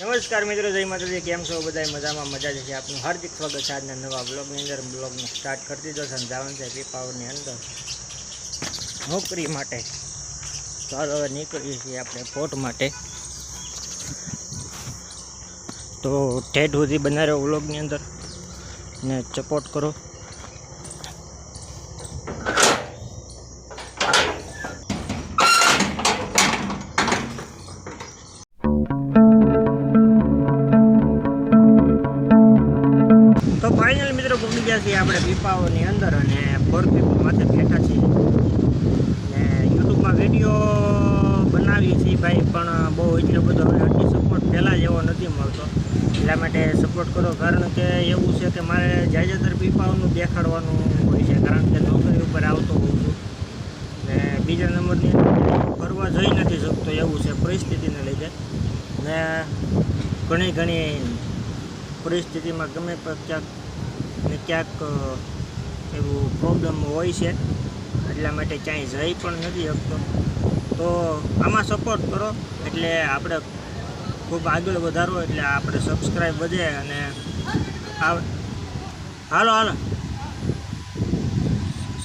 નમસ્કાર મિત્રો, જય માતાજી, કેમ છો? બધા મજામાં મજા જ છે. આપનું હાર્દિક સ્વાગત છે આજના નવા બ્લોગની અંદર. બ્લોગને સ્ટાર્ટ કરી દીધો જવાનું છે પીપાવરની અંદર નોકરી માટે. ચાલો હવે નીકળીએ છીએ આપણે ફોટ માટે. તો ઠેઠ સુધી બનાવ્યો બ્લોગની અંદર. ને સપોર્ટ કરો. મિત્રો પહોંચી ગયા છીએ આપણે પીપાઓની અંદર અને ફોર પીપો માથે બેઠા છીએ. ને યુટ્યુબમાં વીડિયો બનાવીએ છીએ ભાઈ, પણ બહુ એટલો બધો અતિ સપોર્ટ પહેલાં જેવો નથી મળતો. એટલા માટે સપોર્ટ કરો, કારણ કે એવું છે કે મારે જાજેતર પીપાઓનું દેખાડવાનું હોય છે, કારણ કે નોકરી ઉપર આવતો હોઉં છું. ને બીજા નંબરની ફરવા જઈ નથી શકતો એવું છે પરિસ્થિતિને લીધે. ને ઘણી ઘણી પરિસ્થિતિમાં ગમે પણ ક્યાંક ક્યાંક એવું પ્રોબ્લેમ હોય છે. એટલા માટે ક્યાંય જઈ પણ નથી શકતો. તો આમાં સપોર્ટ કરો. એટલે આપણે ખૂબ આગળ વધારો એટલે આપણે સબસ્ક્રાઈબ વધે અને હાલો હાલો.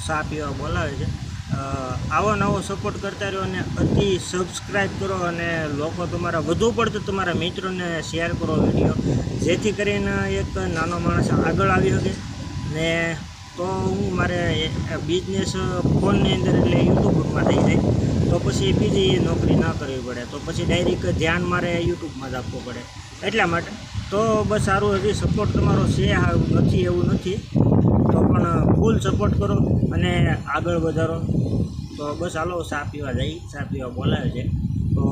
સા પીવા બોલાવે છે. આવો નવો સપોર્ટ કરતા રહ્યો અને અતિ સબસ્ક્રાઈબ કરો અને લોકો તમારા વધુ પડતું તમારા મિત્રોને શેર કરો વીડિયો જેથી કરીને એક નાનો માણસ આગળ આવી શકે. ને તો હું મારે બિઝનેસ ફોનની અંદર એટલે યુટ્યુબમાં થઈ જાય. તો પછી બીજી નોકરી ના કરવી પડે. તો પછી ડાયરેક્ટ ધ્યાન મારે યુટ્યુબમાં જ આપવું પડે. એટલા માટે. તો બસ સારું, હજી સપોર્ટ તમારો છે નથી, એવું નથી. તો પણ ફૂલ સપોર્ટ કરો અને આગળ વધારો. તો બસ હાલો, ચા પીવા જઈ, ચા પીવા બોલાવે છે. તો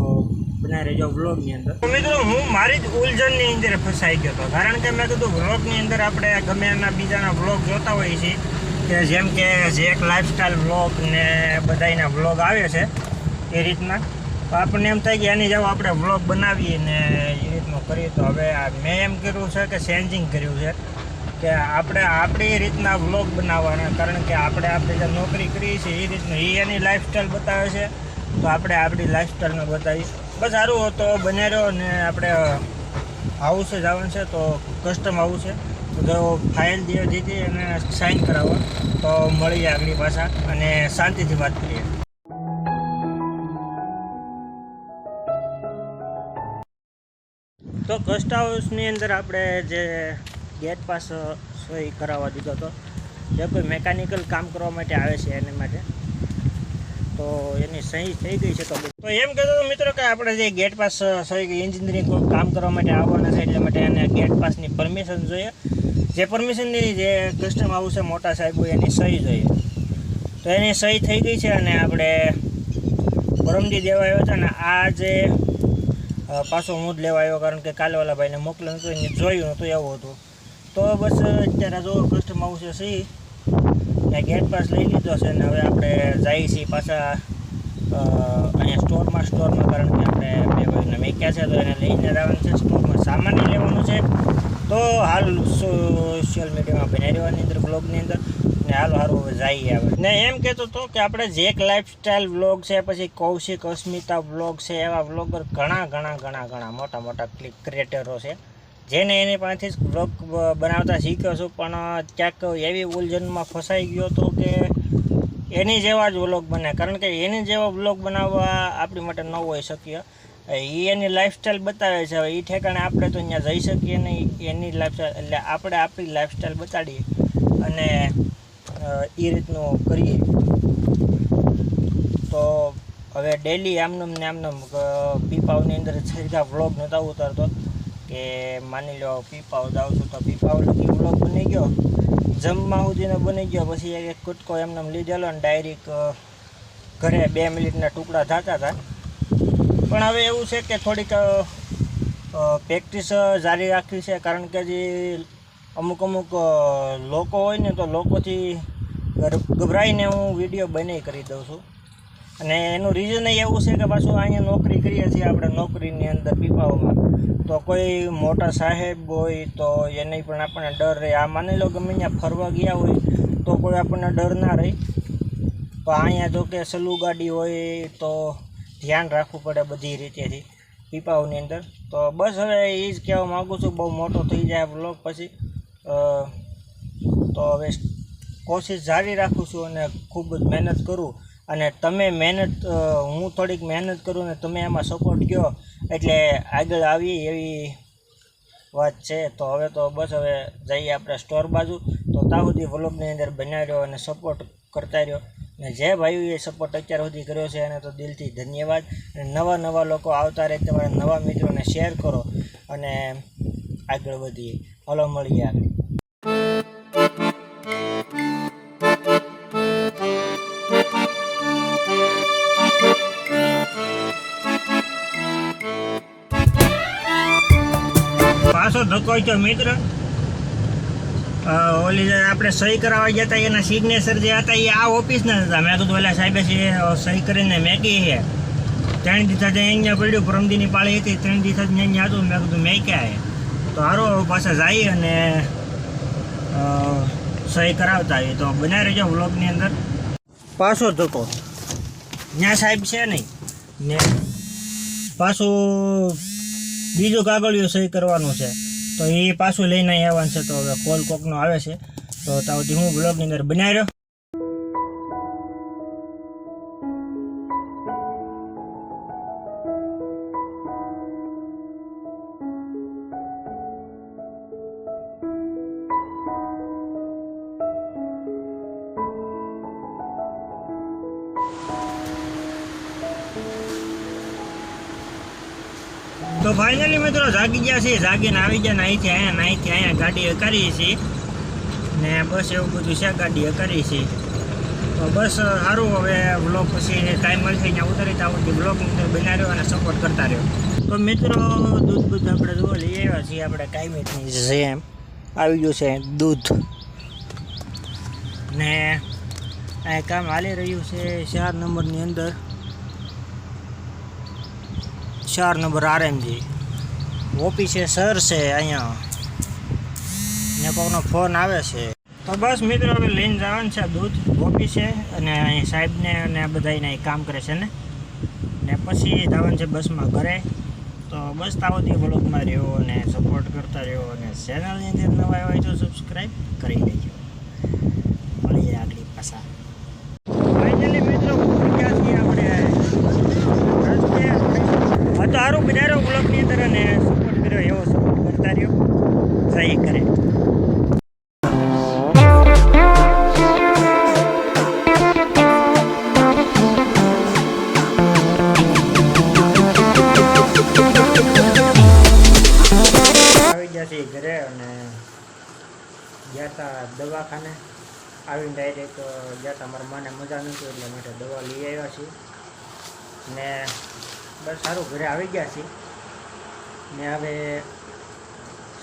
બનાવી રહેજો વ્લોગની અંદર. મિત્રો, હું મારી જ ઉલઝનની અંદર ફસાઈ ગયો હતો. કારણ કે મેં કીધું વ્લોગની અંદર આપણે ગમે એના બીજાના વ્લોગ જોતા હોઈએ છીએ, કે જેમ કે જે એક લાઈફસ્ટાઈલ વ્લોગ ને બધાના વ્લોગ આવે છે, એ રીતના. તો આપણને એમ થાય કે એની જેવો આપણે વ્લોગ બનાવીએ ને એ રીતનું કરીએ. તો હવે મેં એમ કર્યું છે કે ચેન્જિંગ કર્યું છે. કે આપણે આપણી રીતના વ્લોગ બનાવવાના, કારણ કે આપણે આપણે જે નોકરી કરીએ છીએ એ રીતનું, એ એની લાઈફસ્ટાઈલ બતાવે છે. તો આપણે આપણી લાઈફસ્ટાઈલમાં બતાવીશ. બસ સારું તો બને રહ્યો ને આપણે હાઉસે જવાનું છે, તો કસ્ટમ હાઉસે તો ફાઇલ દે દીધી અને સાઇન કરાવો. તો મળીએ આગળ પાછા અને શાંતિથી વાત કરીએ. તો કસ્ટ હાઉસની અંદર આપણે જે ગેટ પાસ સહી કરાવવા દીધો હતો. જે કોઈ મેકેનિકલ કામ કરવા માટે આવે છે એને માટે. તો એની સહી થઈ ગઈ છે તો તો એમ કહેતો હતો મિત્રો કે આપણે જે ગેટ પાસ સહી એન્જિનિયરિંગ કામ કરવા માટે આવવાના છે, એટલા માટે એને ગેટ પાસની પરમિશન જોઈએ. જે પરમિશનની જે કસ્ટમ આવશે મોટા સાહેબ હોય એની સહી જોઈએ. તો એની સહી થઈ ગઈ છે અને આપણે પરમજી દેવા આવ્યો છે અને આ જે પાછો હું જ લેવા આવ્યો, કારણ કે કાલે વાલા ભાઈને મોકલ્યો હતો એને જોયું નહોતું એવું હતું. તો બસ અત્યારે જો કસ્ટમ આવશે સહી ત્યાં ગેટ પાસ લઈ લીધો છે ને હવે આપણે જઈએ છીએ પાછા અહીંયા સ્ટોરમાં સ્ટોરમાં કારણ કે આપણે બે ભાઈને મેક્યા છે તો એને લઈને જવાનું છે. સ્ટોરમાં સામાન લેવાનું છે. તો હાલ સોશિયલ મીડિયામાં બનાવી અંદર બ્લોગની અંદર. ને હાલ હારું હવે જઈએ આવે ને એમ કહેતો હતો કે આપણે જેક એક લાઈફસ્ટાઈલ વ્લોગ છે, પછી કૌશિક અસ્મિતા વ્લોગ છે, એવા વ્લોગર ઘણા ઘણા ઘણા ઘણા મોટા મોટા ક્લિક ક્રિએટરો છે. જેને એની પાસેથી જ વ્લોગ બનાવતા શીખ્યો છું. પણ ક્યાંક એવી ઉલઝનમાં ફસાઈ ગયો હતો કે એની જેવા જ વ્લોગ બને. કારણ કે એની જેવા વ્લોગ બનાવવા આપણી માટે ન હોઈ શક્ય. એ એની લાઈફસ્ટાઈલ બતાવે છે. હવે એ ઠેકાણે આપણે તો અહીંયા જઈ શકીએ નહીં. એની લાઈફસ્ટાઈલ એટલે આપણે આપણી લાઈફસ્ટાઈલ બતાડીએ અને એ રીતનું કરીએ. તો હવે ડેલી આમનમ ને આમનમ પીપાઓની અંદર સીધા વ્લોગ નહોતા ઉતારતો. કે માની લો પીપાવ જાઉં છું તો પીપાવ લગી બ્લોગ બની ગયો. જમવા સુધીનો બની ગયો, પછી એક એક કૂટકો એમને એમ લીધેલો ને ડાયરેક ઘરે બે મિનિટના ટુકડા થતા હતા. પણ હવે એવું છે કે થોડીક પ્રેક્ટિસ જારી રાખવી છે, કારણ કે જે અમુક અમુક લોકો હોય ને તો લોકોથી ગભરાઈને હું વીડિયો બનાવી કરી દઉં છું. અને એનું રીઝન એવું છે કે પાછું અહીંયા નોકરી કરીએ છીએ આપણે નોકરીની અંદર પીપાઓમાં. તો કોઈ મોટા સાહેબ હોય તો એને પણ આપણને ડર રહે. આ માની લો ગમે ત્યાં ફરવા ગયા હોય તો કોઈ આપણને ડર ના રહે. તો અહીંયા જો કે સલુ ગાડી હોય તો ધ્યાન રાખવું પડે બધી રીતેથી પીપાઓની અંદર. તો બસ હવે એ જ કહેવા માગું છું, બહુ મોટો થઈ જાય બ્લોગ પછી. તો હવે કોશિશ જારી રાખું છું અને ખૂબ જ મહેનત કરું. અને તમે મહેનત હું થોડીક મહેનત કરું ને તમે એમાં સપોર્ટ કહો એટલે આગળ આવી એવી વાત છે. તો હવે તો બસ હવે જઈએ આપણે સ્ટોર બાજુ. તો તા સુધી વ્લોગની અંદર બનાવ્યો અને સપોર્ટ કરતા રહ્યો. અને જે ભાઈઓએ સપોર્ટ અત્યાર સુધી કર્યો છે એને તો દિલથી ધન્યવાદ. અને નવા નવા લોકો આવતા રહે તમારા નવા મિત્રોને શેર કરો. અને આગળ વધીએ. હલો, મળીએ આગળ. પાછો ધક્કો થયો મિત્ર. ઓલી આપણે સહી કરાવવા ગયા હતા એના સિગ્નેચર જે હતા, એ આ ઓફિસના હતા. મેં કીધું, ઓલા સાહેબે છે સહી કરીને મેકી છે. ત્રણ દિવસ જે અહીંયા પડ્યું પરમદીની પાળી હતી, ત્રણ દિવસ જ અહીંયા હતું. મેં કીધું, મેક્યા છે. તો હારો પાછા જાય અને સહી કરાવતા આવીએ તો બનાવી રહેજો વ્લોગની અંદર. પાછો ધક્કો. ત્યાં સાહેબ છે નહીં. ને પાછું બીજું કાગળિયો સહી કરવાનું છે. તો એ પાછું લઈને આવવાનું છે. તો હવે કોલ કોકનો આવે છે. તો સુધી હું બ્લોગની અંદર બનાવી રહ્યો. તો ફાઇનલી મિત્રો જાગી ગયા છીએ, જાગીને આવી ગયા અહીંથી અહીંયા અહીંથી અહીંયા ગાડી કરીએ છીએ. ને બસ એવું બધું છે, ગાડી કરી છે તો બસ સારું, હવે બ્લોગ પછી ટાઈમ મળશે ત્યાં ઉતરી ત્યાં સુધી બ્લોગ બનાવ્યો અને સપોર્ટ કરતા રહ્યો. તો મિત્રો, દૂધ બૂધ આપણે જો લઈ આવ્યા છીએ આપણે, કાયમી છે, એમ. આવી ગયું છે દૂધ. ને આ કામ હાલી રહ્યું છે ચાર નંબરની અંદર. ચાર નંબર આરએમજી ઓફિસે સર છે અહીંયા. ને કોઈનો ફોન આવે છે. તો બસ મિત્રો, હવે લઈને જવાનું છે દૂધ ઓફિસે અને અહીં સાહેબને અને આ બધાને અહીં કામ કરે છે ને. ને પછી જવાનું છે બસમાં ઘરે. તો બસ તાવથી બ્લોગમાં રહ્યો અને સપોર્ટ કરતા રહ્યો અને ચેનલની અંદર નવા હોય તો સબસ્ક્રાઈબ કરી લેજો. મળીએ આગળ પાછા ફાઇનલી મિત્રો પહોંચી ગયા છીએ આપણે રસ્તે હા તો સારું બનાવ્યો બ્લોગની અંદર અને સપોર્ટ કર્યો એવો સપોર્ટ કરતા ગયા છીએ ઘરે અને ગયા દવાખાને. આવીને ડાયરેક્ટ ગયા હતા મારા માને મજા નહોતી એટલે માટે દવા લઈ આવ્યા છીએ. ને બસ સારું, ઘરે આવી ગયા છીએ. ને હવે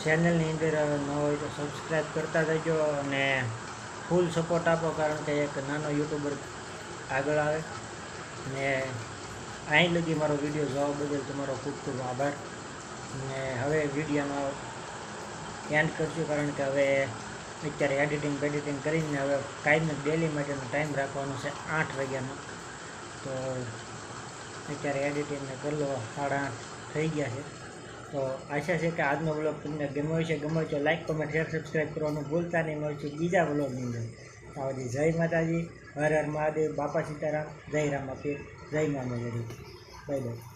ચેનલની અંદર ન હોય તો સબસ્ક્રાઈબ કરતા જજો અને ફૂલ સપોર્ટ આપો કારણ કે એક નાનો યુટ્યુબર આગળ આવે. ને અહીં લગી મારો વીડિયો જોવા બદલ તમારો ખૂબ ખૂબ આભાર. ને હવે વિડીયોનો એન્ડ કરશું કારણ કે હવે અત્યારે એડિટિંગ બેડિટિંગ કરીને હવે કાંઈ ડેલી માટેનો ટાઈમ રાખવાનો છે આઠ વાગ્યાનો. તો અત્યારે એડિટિંગને કરી લો સાડા આઠ થઈ ગયા છે. તો આશા છે કે આજનો બ્લોગ તમને ગમ્યો છે ગમ્યો છે લાઈક કોમેન્ટ શેર સબસ્ક્રાઈબ કરવાનું ભૂલતા નહીં. મળશું બીજા બ્લોગની અંદર. આવજી જય માતાજી. હર હર મહાદેવ. બાપા સીતારામ. જય રામા પીર જય મા મેલડી બાય બાય